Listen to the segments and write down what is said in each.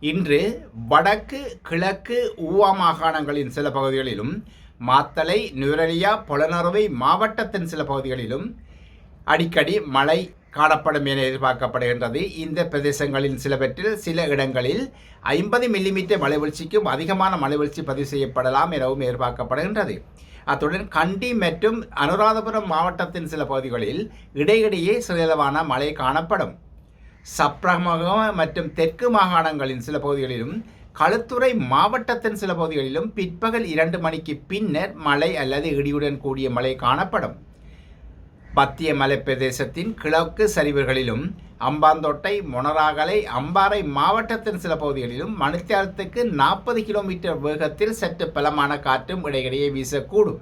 இன்று வடக்கு கிழக்கு ஊவா மாகாணங்களின் சில பகுதிகளிலும் மாத்தளை நுரலியா பொலனறுவை மாவட்டத்தின் சில பகுதிகளிலும் அடிக்கடி மழை காணப்படும் என எதிர்பார்க்கப்படுகின்றது. இந்த பிரதேசங்களின் சிலவற்றில் சில இடங்களில் ஐம்பது மில்லிமீட்டர் மலைவீழ்ச்சிக்கும் அதிகமான மலைவீழ்ச்சி பதிவு செய்யப்படலாம் எனவும் எதிர்பார்க்கப்படுகின்றது. அத்துடன் கண்டி மற்றும் அனுராதபுரம் மாவட்டத்தின் சில பகுதிகளில் இடையிடையே சிறிதளவான மழை காணப்படும். சப்ரகமக மற்றும் தெற்கு மாகாணங்களின் சில பகுதிகளிலும் களுத்துறை மாவட்டத்தின் சில பகுதிகளிலும் பிற்பகல் இரண்டு மணிக்கு பின்னர் மழை அல்லது இடியுடன் கூடிய மழை காணப்படும். மத்திய மலைப்பிரதேசத்தின் கிழக்கு சரிவுகளிலும் அம்பாந்தோட்டை மொனராகலை அம்பாறை மாவட்டத்தின் சில பகுதிகளிலும் மணித்தியாலத்துக்கு நாற்பது கிலோமீட்டர் வேகத்தில் சற்று பலமான காற்றும் இடையிடையே வீசக்கூடும்.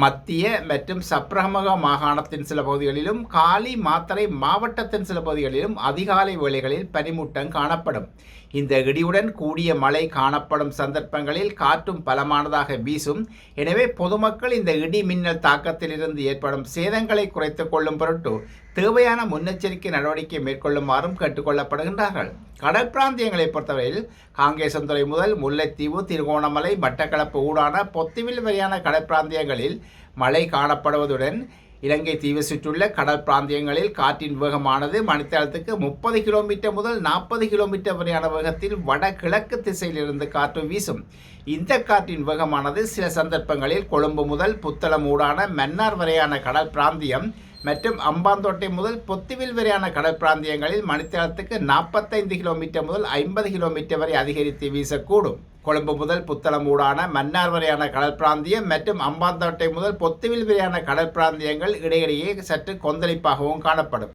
மத்திய மற்றும் சப்ரகமக மாகாணத்தின் சில பகுதிகளிலும் காலி மாத்தறை மாவட்டத்தின் சில பகுதிகளிலும் அதிகாலை வேளைகளில் பனிமூட்டம் காணப்படும். இந்த இடியுடன் கூடிய மழை காணப்படும் சந்தர்ப்பங்களில் காற்றும் பலமானதாக வீசும். எனவே பொதுமக்கள் இந்த இடி மின்னல் தாக்கத்திலிருந்து ஏற்படும் சேதங்களை குறைத்துக் கொள்ளும் பொருட்டு தேவையான முன்னெச்சரிக்கை நடவடிக்கை மேற்கொள்ளுமாறும் கேட்டுக்கொள்ளப்படுகின்றார்கள். கடல் பிராந்தியங்களை பொறுத்தவரையில் காங்கேசந்துறை முதல் முல்லைத்தீவு திருகோணமலை மட்டக்களப்பு ஊடான பொத்துவில் வரையான கடல் பிராந்தியங்களில் மழை காணப்படுவதுடன் இலங்கை தீவு சுற்றுள்ள கடல் பிராந்தியங்களில் காற்றின் வேகமானது மணித்தளத்துக்கு முப்பது கிலோமீட்டர் முதல் நாற்பது கிலோமீட்டர் வரையான வேகத்தில் வடகிழக்கு திசையிலிருந்து காற்று வீசும். இந்த காற்றின் வேகமானது சில சந்தர்ப்பங்களில் கொழும்பு முதல் புத்தளம் ஊடான மன்னார் வரையான கடல் பிராந்தியம் மற்றும் அம்பாந்தோட்டை முதல் பொத்துவில் வரையான கடற்பிராந்தியங்களில் மணித்தளத்துக்கு நாற்பத்தைந்து கிலோமீட்டர் முதல் ஐம்பது கிலோமீட்டர் வரை அதிகரித்து வீசக்கூடும். கொழும்பு முதல் புத்தளம் ஊடான மன்னார் வரையான கடல் பிராந்தியம் மற்றும் அம்பாந்தோட்டை முதல் பொத்துவில் வரையான கடல் பிராந்தியங்கள் இடையிடையே சற்று கொந்தளிப்பாகவும் காணப்படும்.